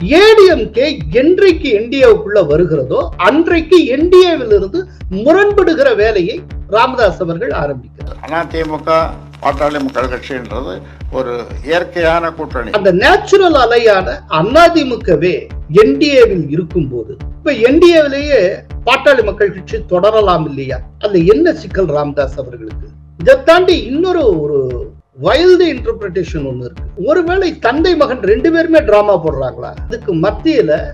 ஏடிஎம்கே என்றைக்கு என்டிஏவுக்குள்ள வருகிறதோ அன்றைக்கு என்டிஏவில் இருந்து முரண்படுகிற வேலையை ராமதாஸ் அவர்கள் ஆரம்பிக்கிறார். அதிமுக பாட்டாளி மக்கள் கட்சின்றது ஒரு இயற்கையான கூட்டணி. அந்த நேச்சுரல் அலையான அதிமுகவே என்டிஏவில் இருக்கும் போது இப்ப என்டிஏவிலேயே பாட்டாளி மக்கள் கட்சி தொடரலாம் இல்லையா? அதுல என்ன சிக்கல் ராமதாஸ் அவர்களுக்கு? இதை தாண்டி இன்னொரு ஒரு வைல்டு இன்டர்பிரிட்டேஷன் ஒண்ணு இருக்கு. ஒருவேளை தந்தை மகன் ரெண்டு பேருமே டிராமா போடுறாங்களா? அதுக்கு மத்தியில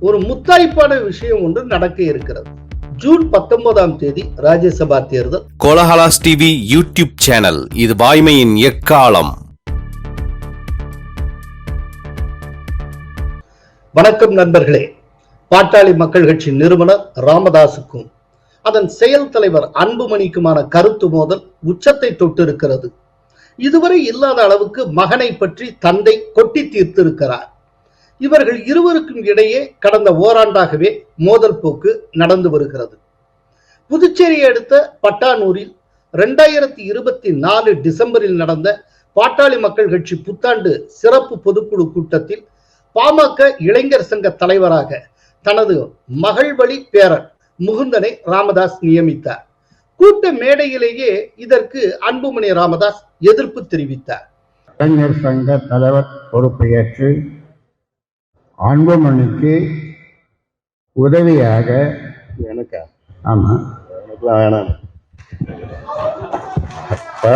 ஒரு முத்தாய்ப்பான விஷயம் ஒன்று நடக்க இருக்கிறது. ஜூன் பத்தொன்பதாம் தேதி ராஜ்யசபா தேர்தல். Kolahalas TV YouTube channel. இது வாய்மையின் எக்காலம். வணக்கம் நண்பர்களே. பாட்டாளி மக்கள் கட்சி நிறுவனர் ராமதாசுக்கும் அதன் செயல் தலைவர் அன்புமணிக்குமான கருத்து மோதல் உச்சத்தை தொட்டிருக்கிறது. இதுவரை இல்லாத அளவுக்கு மகனை பற்றி தந்தை கொட்டி தீர்த்திருக்கிறார். இவர்கள் இருவருக்கும் இடையே கடந்த ஓராண்டாகவே மோதல் போக்கு நடந்து வருகிறது. புதுச்சேரியை அடுத்த பட்டானூரில் இரண்டாயிரத்தி இருபத்தி நாலு டிசம்பரில் நடந்த பாட்டாளி மக்கள் கட்சி புத்தாண்டு சிறப்பு பொதுக்குழு கூட்டத்தில் பாமக இளைஞர் சங்க தலைவராக தனது மகள் வழி பேரன் முகுந்தனை ராமதாஸ் நியமித்தார். கூட்ட மேடையிலேயே இதற்கு அன்புமணி ராமதாஸ் எதிர்ப்பு தெரிவித்தார். இளைஞர் சங்க தலைவர் பொறுப்பை ஏற்று அன்புமணிக்கு உதவியாக எனக்கா? ஆமா. எனக்குலாம் வேணாம்.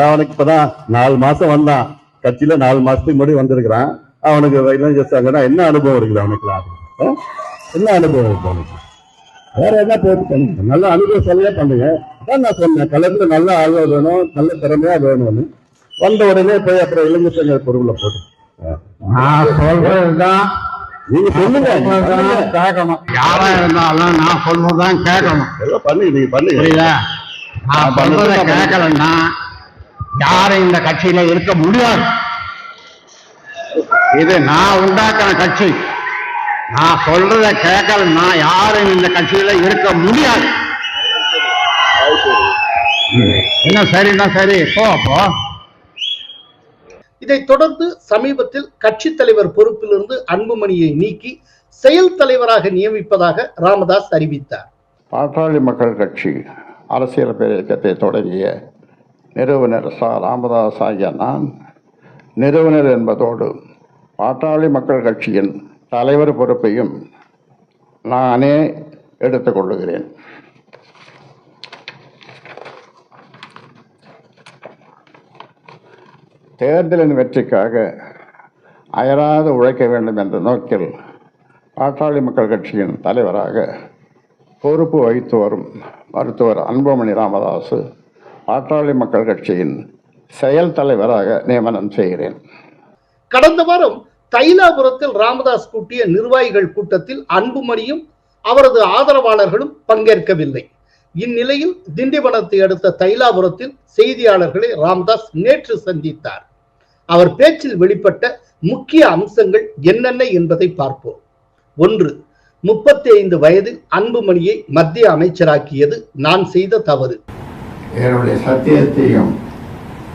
அவனுக்கு இப்பதான் நாலு மாசம் வந்தான். கட்சியில நாலு மாசத்துக்கு முன்னாடி வந்திருக்கிறான். அவனுக்கு இளைஞர் சங்கம்னா என்ன அனுபவம் இருக்குது அவனுக்குலாம்? என்ன அனுபவம் இருக்கு அவனுக்கு? வேற என்ன போட்டு பண்ணுங்க நல்ல அனுபவம் சொல்லியே பண்ணுங்க. அதான் நான் சொன்னேன் கலந்து நல்ல ஆளுவ வேணும் நல்ல திறமையா வேணும்னு. வந்த உடனே போய் அப்புறம் சங்க பொருளை போட்டு. நான் சொல்றதுதான். நீங்க சொல்லுங்க. கேட்கணும். யாரா இருந்தாலும் நான் சொல்றதுதான் கேட்கணும். ஏதோ பண்ணுங்க நீங்க பண்ணுங்க புரியுதா? நான் சொல்றத கேட்கலன்னா யாரும் இந்த கட்சியில இருக்க முடியாது. இது நான் உண்டாக்கின கட்சி. நான் சொல்றத கேட்கலன்னா யாரும் இந்த கட்சியில இருக்க முடியாது. என்ன சரின்னா சரி. போ போ. இதைத் தொடர்ந்து சமீபத்தில் கட்சி தலைவர் பொறுப்பிலிருந்து அன்புமணியை நீக்கி செயல் தலைவராக நியமிப்பதாக ராமதாஸ் அறிவித்தார். பாட்டாளி மக்கள் கட்சி அரசியல் பேரியக்கத்தை தொடங்கிய நிறுவனர் ச. ராமதாஸ் ஆகிய நான் நிறுவனர் என்பதோடு பாட்டாளி மக்கள் கட்சியின் தலைவர் பொறுப்பையும் நானே எடுத்துக்கொள்ளுகிறேன் தேர்தலின் வெற்றிக்காக அயராது உழைக்க வேண்டும் என்ற நோக்கில் பாட்டாளி மக்கள் கட்சியின் தலைவராக பொறுப்பு வகித்து வரும் மருத்துவர் அன்புமணி ராமதாசு பாட்டாளி மக்கள் கட்சியின் செயல் தலைவராக நியமனம் செய்கிறேன். கடந்த வாரம் தைலாபுரத்தில் ராமதாஸ் கூட்டிய நிர்வாகிகள் கூட்டத்தில் அன்புமணியும் அவரது ஆதரவாளர்களும் பங்கேற்கவில்லை. இந்நிலையில் திண்டிவனத்தை அடுத்த தைலாபுரத்தில் செய்தியாளர்களை ராமதாஸ் நேற்று சந்தித்தார். அவர் பேச்சில் வெளிப்பட்ட முக்கிய அம்சங்கள் என்னென்ன என்பதை பார்ப்போம். ஒன்று முப்பத்தி ஐந்து வயதில் அன்புமணியை மத்திய அமைச்சராக்கியது நான் செய்த தவறு. என்னுடைய சத்தியத்தையும்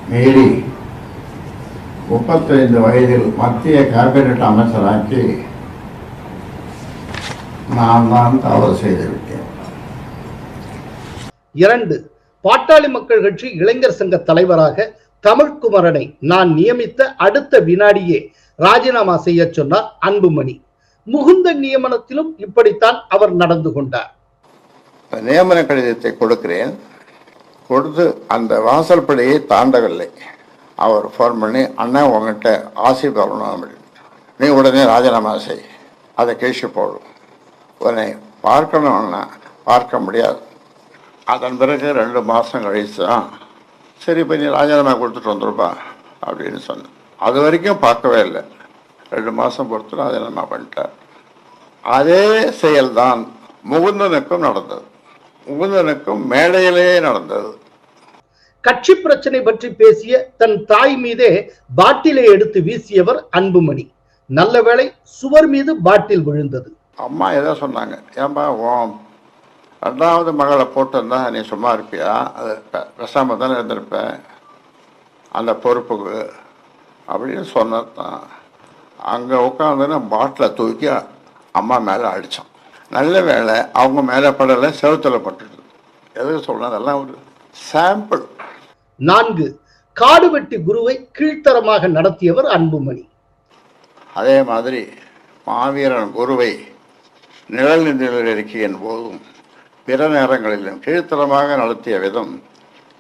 மீறி முப்பத்தைந்து வயதில் மத்திய கேபினட் அமைச்சராக்கி நான் தான் தவறு செய்துவிட்டேன் இரண்டு பாட்டாளி மக்கள் கட்சி இளைஞர் சங்க தலைவராக தமிழ்குமரனை நான் நியமித்த அடுத்த வினாடியே ராஜினாமா செய்ய சொன்னார் அன்புமணி. முகுந்த நியமனத்திலும் இப்படித்தான் அவர் நடந்து கொண்டார். நியமன கடிதத்தை கொடுக்கிறேன். கொடுத்து அந்த வாசல்படியை தாண்டவில்லை. அவர் ஃபோன் பண்ணி அண்ணன் உங்ககிட்ட ஆசி பெறணும் நீ உடனே ராஜினாமா செய். அதை கேஷு போடும் உன்னை பார்க்கணும்னா பார்க்க முடியாது. அதன் பிறகு ரெண்டு மாதம் கழிச்சு தான் சரி இப்போ நீ ராஜினாமா கொடுத்துட்டு வந்துருப்பா அப்படின்னு சொன்னேன். அது வரைக்கும் பார்க்கவே இல்லை. ரெண்டு மாதம் பொறுத்து ராஜினாமா பண்ணிட்டார். அதே செயல்தான் முகுந்தனுக்கும் நடந்தது. முகுந்தனுக்கும் மேடையிலேயே நடந்தது. கட்சி பிரச்சனை பற்றி பேசிய தன் தாய் மீதே பாட்டிலை எடுத்து வீசியவர் அன்புமணி. நல்ல வேளை சுவர் மீது பாட்டில் விழுந்தது. அம்மா ஏதோ சொன்னாங்க. ஏன்பா ரெண்டாவது மகளை போட்டிருந்தா நீ சும்மா இருப்பியா? அது பே- பேசாம தானே இருந்திருப்ப. அந்த பொறுப்புக்கு அப்படின்னு சொன்னது தான் அங்கே உட்காந்துன்னு பாட்டிலை தூக்கி அம்மா மேலே அடித்தான் நல்ல வேளை அவங்க மேலே படலை செவுத்துல பட்டுது எதுக்கு சொல்றேன்? அதெல்லாம் ஒரு சாம்பிள் நான்கு காடுவெட்டி குருவை கீழ்த்தரமாக நடத்தியவர் அன்புமணி. அதே மாதிரி மாவீரன் குருவை நிழல் நிழல் இருக்கையின் போதும். பிற நேரங்களிலும் கீழ்த்தரமாக நடத்திய விதம்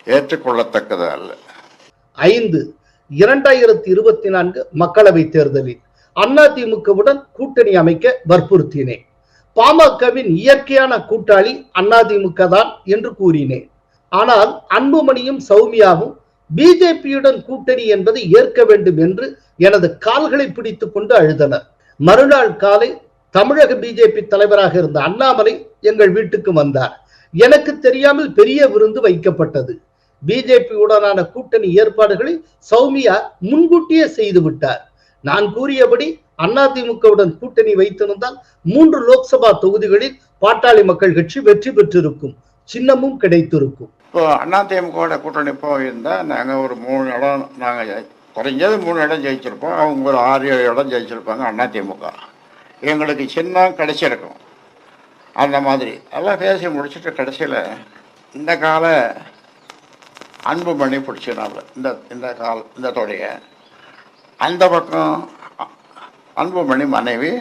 ஏற்றுக்கொள்ளத்தக்கது அல்ல. ஐந்து இரண்டாயிரத்தி இருபத்தி நான்கு மக்களவை தேர்தலில் அதிமுகவுடன் கூட்டணி அமைக்க வற்புறுத்தினேன். பாமகவின் இயற்கையான கூட்டாளி அதிமுக தான் என்று கூறினேன். ஆனால் அன்புமணியும் சௌமியாவும் பிஜேபியுடன் கூட்டணி என்பதை ஏற்க வேண்டும் என்று எனது கால்களை பிடித்துக் கொண்டு அழுதனர். மறுநாள் காலை தமிழக பிஜேபி தலைவராக இருந்த அண்ணாமலை எங்கள் வீட்டுக்கு வந்தார். எனக்கு தெரியாமல் பெரிய விருந்து வைக்கப்பட்டது. பிஜேபி உடனான கூட்டணி ஏற்பாடுகளை சௌமியா முன்கூட்டியே செய்து விட்டார். நான் கூறியபடி அதிமுகவுடன் கூட்டணி வைத்திருந்தால் மூன்று லோக்சபா தொகுதிகளில் பாட்டாளி மக்கள் கட்சி வெற்றி பெற்றிருக்கும். சின்னமும் கிடைத்திருக்கும். இப்போ அதிமுகவோட கூட்டணி போயிருந்தா நாங்கள் ஒரு மூணு இடம் நாங்கள் குறைஞ்சது மூணு இடம் ஜெயிச்சிருப்போம். அவங்க ஒரு ஆறு ஏழு இடம் ஜெயிச்சிருப்பாங்க அதிமுக எங்களுக்கு சின்னம் கிடச்சிருக்கும் அந்த மாதிரி. எல்லாம் பேசி முடிச்சுட்டு கடைசியில் இந்த கால அன்புமணி பிடிச்சினால இந்த இந்த கால் இந்த தொடைய. அந்த பக்கம் அன்புமணி மனைவி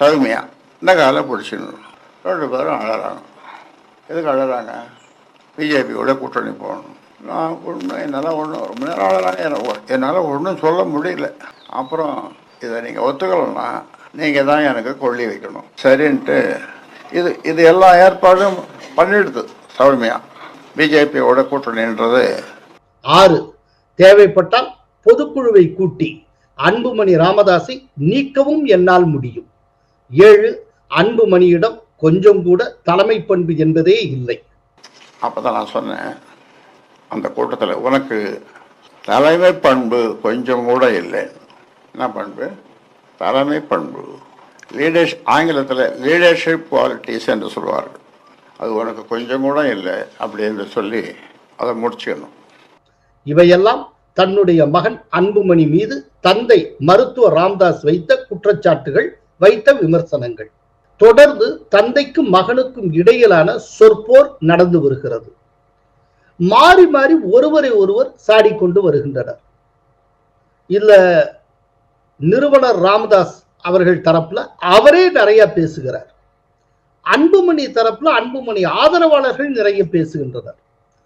சௌமியா. இந்த காலை பிடிச்சிடணும் ரெண்டு பேரும் அழறாங்க. எதுக்கு அழறாங்க? பிஜேபியோட கூட்டணி போகணும். நான் ஒன்றும் என்னால் ஒன்றும் ரொம்ப நேரம் அழறாங்க. என்னால் ஒன்றும் சொல்ல முடியல. அப்புறம் இதை நீங்கள் ஒத்துக்கலைன்னா நீங்கள் தான் எனக்கு கொள்ளி வைக்கணும். சரின்ட்டு இது இது எல்லா ஏற்பாடும் பண்ணிடுது சௌமியா. பிஜேபியோட கூட்டணின்றது ஆறு தேவைப்பட்டால் பொதுக்குழுவை கூட்டி அன்புமணி ராமதாஸை நீக்கவும் என்னால் முடியும். ஏழு அன்புமணியிடம் கொஞ்சம் கூட தலைமை பண்பு என்பதே இல்லை. அப்போ தான் நான் சொன்னேன். அந்த கூட்டத்தில் உனக்கு தலைமை பண்பு கொஞ்சம் கூட இல்லை. என்ன பண்பு? தலைமை பண்பு. லீடர்ஷ் ஆங்கிலத்தில் லீடர்ஷிப் குவாலிட்டிஸ் என்று சொல்வார்கள். அது உனக்கு கொஞ்சம் கூட இல்லை அப்படின்னு சொல்லி அதை முடிச்சுக்கணும் இவையெல்லாம் தன்னுடைய மகன் அன்புமணி மீது தந்தை மருத்துவ ராம்தாஸ் வைத்த குற்றச்சாட்டுகள் வைத்த விமர்சனங்கள். தொடர்ந்து தந்தைக்கும் மகனுக்கும் இடையிலான சொற்போர் நடந்து வருகிறது. மாறி மாறி ஒருவரை ஒருவர் சாடிக்கொண்டு வருகின்றனர். இல்ல நிறுவனர் ராமதாஸ் அவர்கள் தரப்புல அவரே நிறைய பேசுகிறார். அன்புமணி தரப்புல அன்புமணி ஆதரவாளர்கள் நிறைய பேசுகின்றனர்.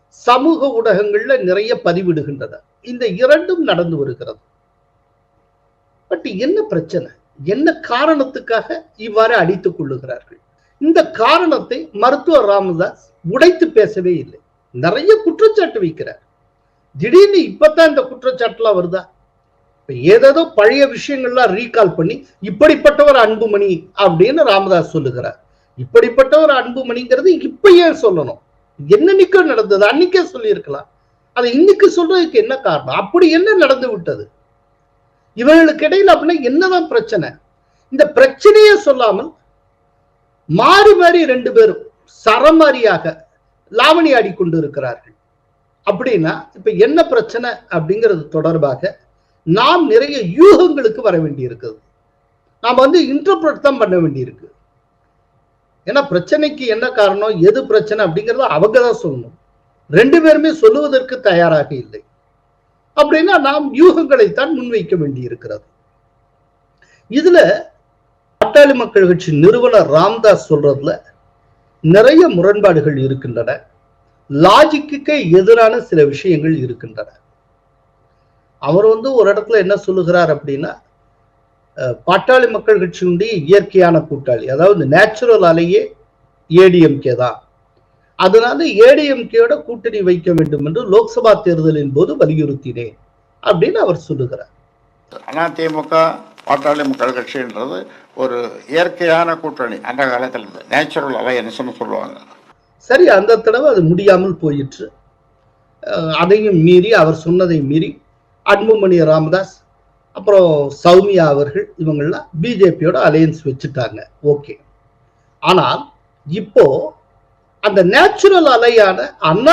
சமூக ஊடகங்கள்ல நிறைய பதிவிடுகின்றனர். இந்த இரண்டும் நடந்து வருகிறது. பட் என்ன பிரச்சனை? என்ன காரணத்துக்காக இவ்வாறு அடித்துக் கொள்ளுகிறார்கள்? இந்த காரணத்தை மருத்துவர் ராமதாஸ் உடைத்து பேசவே இல்லை. நிறைய குற்றச்சாட்டு வைக்கிறார். திடீர்னு இப்பதான் இந்த குற்றச்சாட்டுலாம் வருதா? ஏதேதோ பழைய விஷயங்கள்லாம் ரீகால் பண்ணி இப்படிப்பட்டவர் அன்புமணி அப்படின்னு ராமதாஸ் சொல்லுகிறார். இப்படிப்பட்டவர் அன்புமணிங்கிறது இப்பயே சொல்லணும்? என்னன்னைக்கோ நடந்தது? அன்னைக்கே சொல்லியிருக்கலாம். அதை இன்னைக்கு சொல்றதுக்கு என்ன காரணம்? அப்படி என்ன நடந்து விட்டது? இவர்களுக்கு இடையில அப்படின்னா என்னதான் பிரச்சனை? இந்த பிரச்சனையே சொல்லாமல் மாறி மாறி ரெண்டு பேரும் சரமாரியாக லாவணி ஆடி கொண்டு இருக்கிறார்கள் அப்படின்னா இப்ப என்ன பிரச்சனை அப்படிங்கிறது தொடர்பாக நாம் நிறைய யூகங்களுக்கு வர வேண்டியிருக்குது. நாம் வந்து இன்டர்பிரட் தான் பண்ண வேண்டியிருக்கு. ஏன்னா பிரச்சனைக்கு என்ன காரணம் எது பிரச்சனை அப்படிங்கிறத அவங்க தான் சொல்லணும். ரெண்டு பேருமே சொல்லுவதற்கு தயாராக இல்லை. அப்படின்னா நாம் யூகங்களைத்தான் முன்வைக்க வேண்டியிருக்கிறது. இதுல பாட்டாளி மக்கள் கட்சி நிறுவனர் ராம்தாஸ் சொல்றதுல நிறைய முரண்பாடுகள் இருக்கின்றன. லாஜிக்குக்கே எதிரான சில விஷயங்கள் இருக்கின்றன. அவர் வந்து ஒரு இடத்துல என்ன சொல்லுகிறார் அப்படின்னா பாட்டாளி மக்கள் கட்சியினுடைய இயற்கையான கூட்டாளி அதாவது நேச்சுரல் அலையே ஏடிஎம்கே தான். அதனால ஏடிஎம்கேயோட கூட்டணி வைக்க வேண்டும் என்று லோக்சபா தேர்தலின் போது வலியுறுத்தினேன் அப்படின்னு அவர் சொல்லுகிறார். அதிமுக பாட்டாளி மக்கள் கட்சின்றது ஒரு இயற்கையான கூட்டணி அந்த காலத்தில் இருந்து நேச்சுரல் அலையன்ஸ்னு சொல்லுவாங்க. சரி அந்த தடவை அது முடியாமல் போயிற்று. அதையும் மீறி அவர் சொன்னதை மீறி அன்புமணி ராமதாஸ் அப்புறம் சௌமியா அவர்கள் இவங்கெல்லாம் பிஜேபியோட அலையன்ஸ் வச்சுட்டாங்க. ஓகே ஆனால் இப்போ அந்த நேச்சுரல் அலையான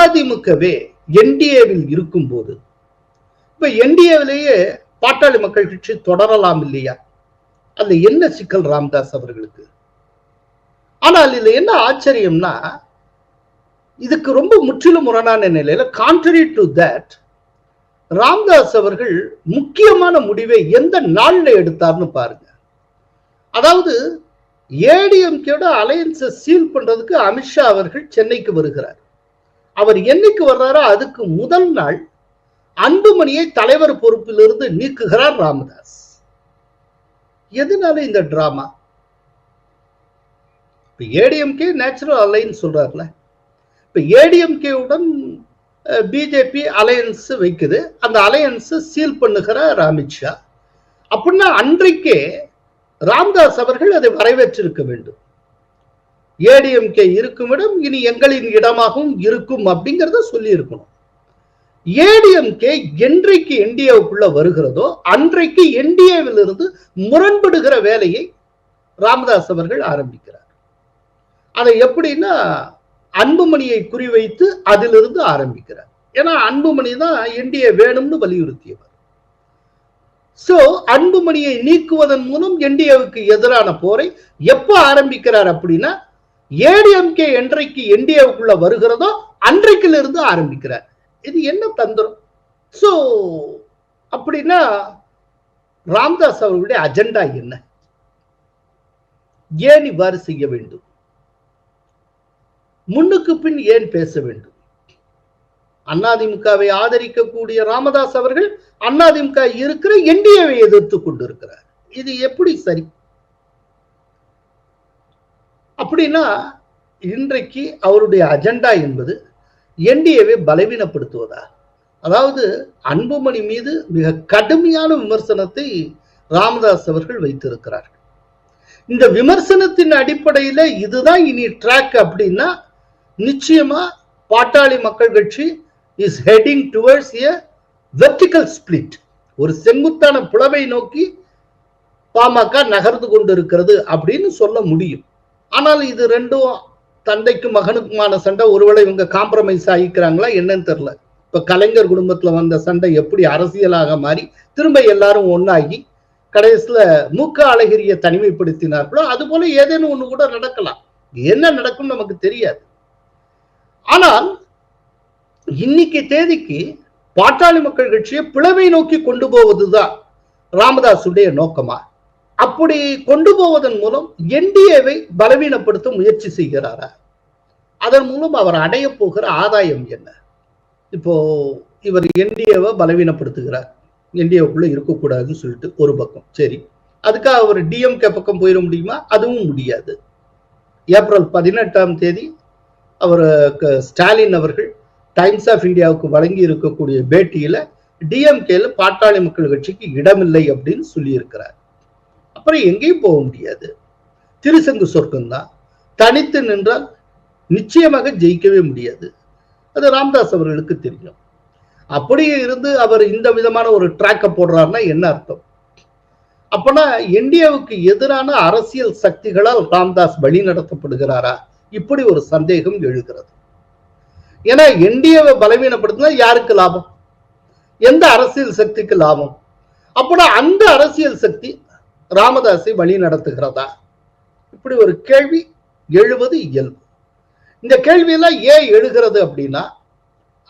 அதிமுகவே என்டிஏவில் இருக்கும்போது இப்ப என்டிஏவிலேயே பாட்டாளி மக்கள் கட்சி தொடரலாம் இல்லையா? அதில் என்ன சிக்கல் ராமதாஸ் அவர்களுக்கு? ஆனால் இதுல என்ன ஆச்சரியம்னா இதுக்கு ரொம்ப முற்றிலும் முரணான நிலையில கான்ட்ரரி டு தட் ராம்தாஸ் அவர்கள் முக்கியமான முடிவை எந்த நாளில் எடுத்தார்னு பாருங்க. அதாவது ஏடிஎம்கேட அலையன்ஸை சீல் பண்றதுக்கு அமித்ஷா அவர்கள் சென்னைக்கு வருகிறார். அவர் என்னைக்கு வர்றாரோ அதுக்கு முதல் நாள் அன்புமணியை தலைவர் பொறுப்பிலிருந்து நீக்குகிறார் ராமதாஸ். எதனால இந்த டிராமா? இப்ப ஏடிஎம்கே நேச்சுரல் அலைன்னு சொல்றாருல. இப்ப ஏடிஎம்கேவுடன் பிஜேபி அலையன்ஸ் வைக்குது. அந்த அலையன்ஸ் சீல் பண்ணுகிறார் அமித்ஷா அப்படின்னா அன்றைக்கே ராம்தாஸ் அவர்கள் அதை வரவேற்றிருக்க வேண்டும். ஏடிஎம்கே இருக்கும் இடம் இனி எங்களின் இடமாகவும் இருக்கும் அப்படிங்கிறத சொல்லி இருக்கணும் ஏடிஎம்கே என்றைக்கு என்டிஏவுக்குள்ள வருகிறதோ அன்றைக்கு என்டிஏவிலிருந்து முரண்படுகிற வேலையை ராமதாஸ் அவர்கள் ஆரம்பிக்கிறார். அதை எப்படின்னா அன்புமணியை குறிவைத்து அதிலிருந்து ஆரம்பிக்கிறார். ஏன்னா அன்புமணி தான் என்டிஏ வேணும்னு வலியுறுத்தியவர். சோ அன்புமணியை நீக்குவதன் மூலம் என்டிஏவுக்கு எதிரான போரை எப்போ ஆரம்பிக்கிறார் அப்படின்னா ஏடிஎம்கே என்றைக்கு என்டிஏவுக்குள்ள வருகிறதோ அன்றைக்கிலிருந்து ஆரம்பிக்கிறார். இது என்ன தந்திரம்? சோ அப்படின்னா ராம்தாஸ் அவர்களுடைய அஜெண்டா என்ன? ஏன் இவ்வாறு செய்ய வேண்டும்? முன்னுக்கு பின் ஏன் பேச வேண்டும்? அதிமுகவை ஆதரிக்கக்கூடிய ராமதாஸ் அவர்கள் அதிமுக இருக்கிற என்டிஏவை எதிர்த்து கொண்டிருக்கிறார். இது எப்படி சரி? அப்படின்னா இன்றைக்கு அவருடைய அஜெண்டா என்பது என்டிஏவை பலவீனப்படுத்துவதா? அதாவது அன்புமணி மீது மிக கடுமையான விமர்சனத்தை ராமதாஸ் அவர்கள் வைத்திருக்கிறார்கள். இந்த விமர்சனத்தின் அடிப்படையில இதுதான் இனி ட்ராக் அப்படின்னா நிச்சயமா Pattali Makkal Katchi is heading towards a vertical split ஒரு செங்குத்தான புலவை நோக்கி பாமக நகர்ந்து கொண்டிருக்கிறது அப்படின்னு சொல்ல முடியும். ஆனால் இது ரெண்டும் தந்தைக்கும் மகனுக்குமான சண்டை. ஒருவேளை இவங்க காம்ப்ரமைஸ் ஆகிக்கிறாங்களா என்னன்னு தெரியல. இப்ப கலைஞர் குடும்பத்துல வந்த சண்டை எப்படி அரசியலாக மாறி திரும்ப எல்லாரும் ஒன்னாகி கடைசியில மூக்க அழகிரிய தனிமைப்படுத்தினார்களோ அது போல ஏதேனும் ஒண்ணு கூட நடக்கலாம். என்ன நடக்கும் நமக்கு தெரியாது. ஆனால் இன்னைக்கு தேதிக்கு பாட்டாளி மக்கள் கட்சியை பிளவை நோக்கி கொண்டு போவதுதான் ராமதாசுடைய நோக்கமா? அப்படி கொண்டு போவதன் மூலம் என்டிஏவை பலவீனப்படுத்த முயற்சி செய்கிறாரா? அதன் மூலம் அவர் அடைய போகிற ஆதாயம் என்ன? இப்போ இவர் என்டிஏவை பலவீனப்படுத்துகிறார். என்டிஏவுக்குள்ள இருக்கக்கூடாதுன்னு சொல்லிட்டு ஒரு பக்கம். சரி. அதுக்காக அவர் டிஎம்கே பக்கம் போயிட முடியுமா? அதுவும் முடியாது. ஏப்ரல் பதினெட்டாம் தேதி அவர் ஸ்டாலின் அவர்கள் டைம்ஸ் ஆஃப் இந்தியாவுக்கு வழங்கி இருக்கக்கூடிய பேட்டியில டிஎம்கேல பாட்டாளி மக்கள் கட்சிக்கு இடமில்லை அப்படின்னு சொல்லியிருக்கிறார். அப்புறம் எங்கேயும் போக முடியாது. திருசங்கு சொர்க்கம் தான் தனித்து நின்றால் நிச்சயமாக ஜெயிக்கவே முடியாது. அது ராம்தாஸ் அவர்களுக்கு தெரியும். அப்படியே இருந்து அவர் இந்த விதமான ஒரு ட்ராக்கை போடுறாருன்னா என்ன அர்த்தம்? அப்பனா இந்தியாவுக்கு எதிரான அரசியல் சக்திகளால் ராம்தாஸ் வழி நடத்தப்படுகிறாரா இப்படி ஒரு சந்தேகம் எழுகிறது. ஏன்னா என்டிஏவை பலவீனப்படுத்தினா யாருக்கு லாபம்? எந்த அரசியல் சக்திக்கு லாபம்? அப்பனா அந்த அரசியல் சக்தி ராமதாஸை வழி நடத்துகிறதா? இப்படி ஒரு கேள்வி எழுவது இயல்பு. இந்த கேள்வியெல்லாம் ஏன் எழுகிறது அப்படின்னா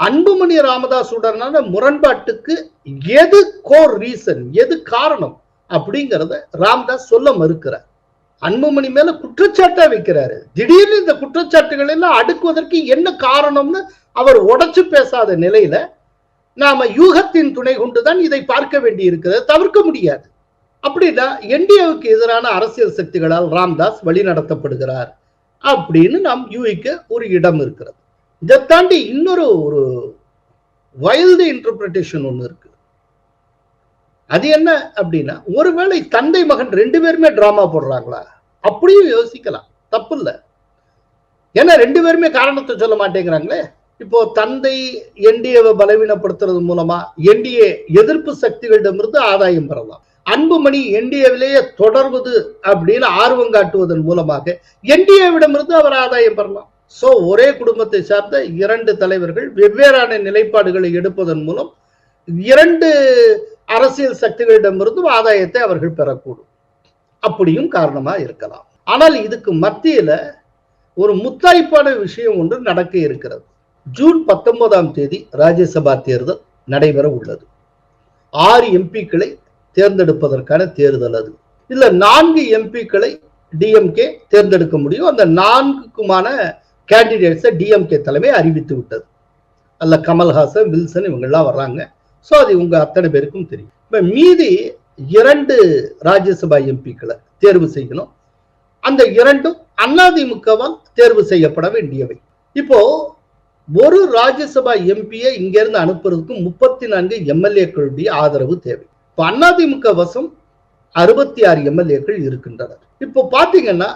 அன்புமணி ராமதாசுடனான முரண்பாட்டுக்கு எது கோர் ரீசன் எது காரணம் அப்படிங்கிறத ராமதாஸ் சொல்ல மறுக்கிறார். அன்புமணி மேல குற்றச்சாட்டா வைக்கிறாரு. திடீர்னு இந்த குற்றச்சாட்டுகள் எல்லாம் அடுக்குவதற்கு என்ன காரணம்னு அவர் உடைச்சு பேசாத நிலையில நாம யூகத்தின் துணை கொண்டுதான் இதை பார்க்க வேண்டி இருக்கிறது தவிர்க்க முடியாது. அப்படின்னா என்டிஏவுக்கு எதிரான அரசியல் சக்திகளால் ராம்தாஸ் வழிநடத்தப்படுகிறார் அப்படின்னு நாம் யூகிக்க ஒரு இடம் இருக்கிறது. இதை தாண்டி இன்னொரு ஒரு வைல்டு இன்டர்பிரிட்டேஷன் ஒன்று இருக்கு. அது என்ன அப்படின்னா ஒருவேளை தந்தை மகன் ரெண்டு பேருமே டிராமா போடுறாங்களா? அப்படியும் யோசிக்கலாம். தப்பு இல்லை ஏன்னா ரெண்டு பேருமே காரணத்தை சொல்ல மாட்டேங்கிறாங்களே. இப்போ தந்தை என்டிஏவை பலவீனப்படுத்துறது மூலமா என்டிஏ எதிர்ப்பு சக்திகளிடமிருந்து ஆதாயம் பெறலாம். அன்புமணி என்டிஏவிலேயே தொடர்வது அப்படின்னு ஆர்வம் காட்டுவதன் மூலமாக என்டிஏவிடமிருந்து அவர் ஆதாயம் பெறலாம். சோ ஒரே குடும்பத்தை சார்ந்த இரண்டு தலைவர்கள் வெவ்வேறான நிலைப்பாடுகளை எடுப்பதன் மூலம் இரண்டு அரசியல் சக்திகளிடமிருந்தும் ஆதாயத்தை அவர்கள் பெறக்கூடும். அப்படியும் காரணமா இருக்கலாம். ஆனால் இதுக்கு மத்தியில ஒரு முத்தாய்ப்பான விஷயம் ஒன்று நடக்க இருக்கிறது. ஜூன் பத்தொன்பதாம் தேதி ராஜ்யசபா தேர்தல் நடைபெற உள்ளது. ஆறு எம்பிக்களை தேர்ந்தெடுப்பதற்கான தேர்தல் அது. இல்ல நான்கு எம்பிக்களை டிஎம்கே தேர்ந்தெடுக்க முடியும். அந்த நான்குக்குமான கேண்டிடேட்ஸை டிஎம்கே தலைமை அறிவித்து விட்டது. அல்ல கமல்ஹாசன் வில்சன் இவங்கெல்லாம் வர்றாங்க. ஸோ அது உங்க அத்தனை பேருக்கும் தெரியும். இப்ப மீதி இரண்டு ராஜ்யசபா எம்பிக்களை தேர்வு செய்யணும். அந்த இரண்டும் அதிமுகவால் தேர்வு செய்யப்பட வேண்டியவை. இப்போ ஒரு ராஜ்யசபா எம்பியை இங்கிருந்து அனுப்புறதுக்கு முப்பத்தி நான்கு எம்எல்ஏக்களுடைய ஆதரவு தேவை. இப்போ அதிமுக வசம் அறுபத்தி ஆறு எம்எல்ஏக்கள் இருக்கின்றனர். இப்போ பாத்தீங்கன்னா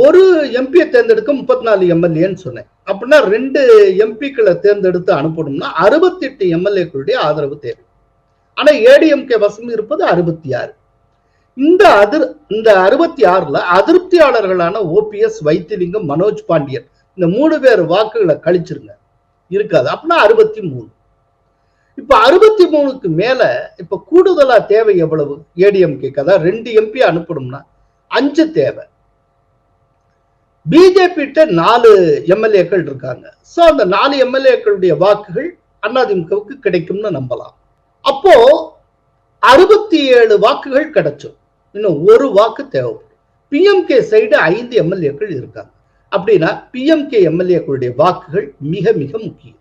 ஒரு எம்பியை தேர்ந்தெடுக்க முப்பத்தி நாலு எம்எல்ஏன்னு சொன்னேன். அப்படின்னா ரெண்டு எம்பிக்களை தேர்ந்தெடுத்து அனுப்பணும்னா அறுபத்தி எட்டு எம்எல்ஏக்களுடைய ஆதரவு தேவை. ஆனா ஏடிஎம்கே வசம் இருப்பது அறுபத்தி ஆறு. இந்த அதிர் இந்த அறுபத்தி ஆறுல அதிருப்தியாளர்களான ஓபிஎஸ் வைத்திலிங்கம் மனோஜ் பாண்டியன் இந்த மூணு பேர் வாக்குகளை கழிச்சிருங்க. இருக்காது. அப்படின்னா அறுபத்தி மூணு. இப்ப அறுபத்தி மூணுக்கு மேல இப்ப கூடுதலா தேவை எவ்வளவு? ஏடிஎம்கே கதை ரெண்டு எம்பி அனுப்பணும்னா அஞ்சு தேவை. பிஜேபி நாலு எம்எல்ஏக்கள் இருக்காங்க. சோ அந்த நாலு எம்எல்ஏக்களுடைய வாக்குகள் அதிமுகவுக்கு கிடைக்கும்னு நம்பலாம். அப்போ அறுபத்தி ஏழு வாக்குகள் கிடைச்சோம் இன்னும் ஒரு வாக்கு தேவைப்படும். பிஎம்கே சைடு ஐந்து எம்எல்ஏக்கள் இருக்காங்க. அப்படின்னா பிஎம்கே எம்எல்ஏக்களுடைய வாக்குகள் மிக மிக முக்கியம்.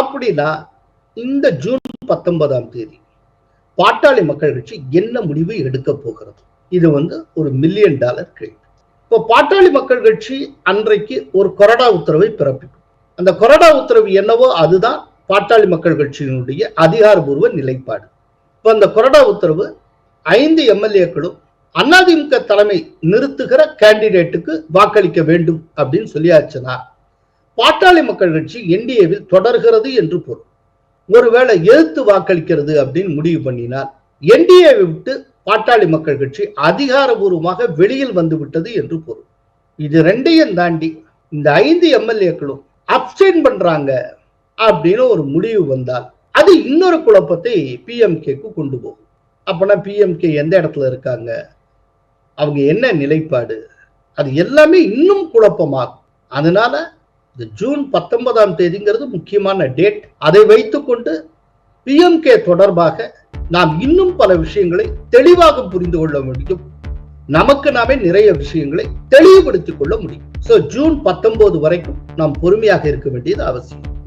அப்படின்னா இந்த ஜூன் பத்தொன்பதாம் தேதி பாட்டாளி மக்கள் கட்சி என்ன முடிவு எடுக்க போகிறது? இது வந்து ஒரு மில்லியன் டாலர் கேள்வி. இப்போ பாட்டாளி மக்கள் கட்சி அன்றைக்கு ஒரு கொரடா உத்தரவை பிறப்பிக்கும். அந்த கொரடா உத்தரவு என்னவோ அதுதான். பாட்டாளி மக்கள் கட்சியினுடைய அதிகாரபூர்வ நிலைப்பாடு. இப்போ அந்த கொறடா உத்தரவு ஐந்து எம்எல்ஏக்களும் அதிமுக தலைமை நிறுத்துகிற கேண்டிடேட்டுக்கு வாக்களிக்க வேண்டும் அப்படின்னு சொல்லியாச்சுன்னா பாட்டாளி மக்கள் கட்சி என்டிஏவில் தொடர்கிறது என்று பொருள். ஒருவேளை எதிர்த்து வாக்களிக்கிறது அப்படின்னு முடிவு பண்ணினால் என்டிஏவை விட்டு பாட்டாளி மக்கள் கட்சி அதிகாரபூர்வமாக வெளியில் வந்து விட்டது என்று பொருள். இது ரெண்டையும் தாண்டி இந்த ஐந்து எம்எல்ஏக்களும் அப்சைன் பண்றாங்க. அப்படின்னு ஒரு முடிவு வந்தால் அது இன்னொரு குழப்பத்தை பிஎம்கேக்கு கொண்டு போகும். அப்பனா பிஎம்கே எந்த இடத்துல இருக்காங்க? அவங்க என்ன நிலைப்பாடு? அது எல்லாமே இன்னும் குழப்பமாகும். அதனால இந்த ஜூன் பத்தொன்பதாம் தேதிங்கிறது முக்கியமான டேட். அதை வைத்துக்கொண்டு பிஎம்கே தொடர்பாக நாம் இன்னும் பல விஷயங்களை தெளிவாக புரிந்து கொள்ள முடியும். நமக்கு நாமே நிறைய விஷயங்களை தெளிவுபடுத்திக் கொள்ள முடியும். சோ ஜூன் பத்தொன்பது வரைக்கும் நாம் பொறுமையாக இருக்க வேண்டியது அவசியம்.